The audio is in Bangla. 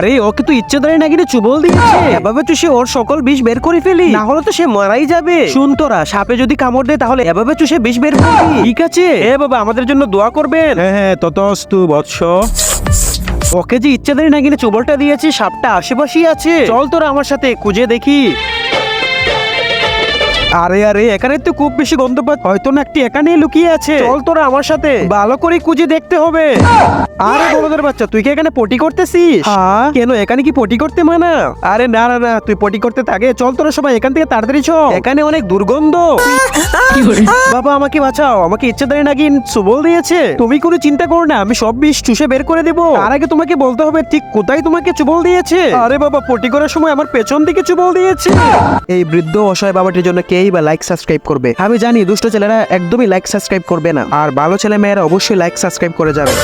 আরে ওকে তো ইচ্ছে ধরে নাকি চুবল দিচ্ছে? এভাবে তো সে ওর সকল বিষ বের করে ফেলি। না হলে তো সে মারাই যাবে। শুন তোরা সাপে যদি কামড় দেয় তাহলে এভাবে তো সে বিষ বের করবি ঠিক আছে? এ বাবা আমাদের জন্য দোয়া করবেন। হ্যাঁ হ্যাঁ ততস্তু বৎস। ওকে যে ইচ্ছে ধরে কিনে চুবলটা দিয়েছি সাপটা আশেপাশেই আছে। চল তোরা আমার সাথে খুঁজে দেখি। আরে আরে এখানে তো খুব বেশি গন্ধ পাচ্ছি হয়তো না একটি এখানে লুকিয়ে আছে। চল তোরা আমার সাথে। ভালো করে খুঁজে দেখতে হবে। আরে বড়দের বাচ্চা তুই কি এখানে পটি করতেছিস? হ্যাঁ কেন এখানে কি পটি করতে মানা আরে না না না তুই পটি করতে থাকে। চল তোরা সবাই এখান থেকে তাড়াতাড়ি চ এখানে অনেক দুর্গন্ধ। বাবা আমাকে বাঁচাও। আমাকে ইচ্ছে ধরে নাকি সুবল দিয়েছে। তুমি কোনো চিন্তা করো না আমি সব বিষ চুষে বের করে দেবো। তার আগে তোমাকে বলতে হবে ঠিক কোথায় তোমাকে চুবল দিয়েছে? আরে বাবা পটি করার সময় আমার পেছন দিকে চুবল দিয়েছে। এই বৃদ্ধ অসহায় বাবাটির জন্য কেই বা লাইক সাবস্ক্রাইব করবে। আমি জানি দুষ্ট ছেলেরা একদমই লাইক সাবস্ক্রাইব করবে না। আর ভালো ছেলে মেয়েরা অবশ্যই লাইক সাবস্ক্রাইব করে যাবে।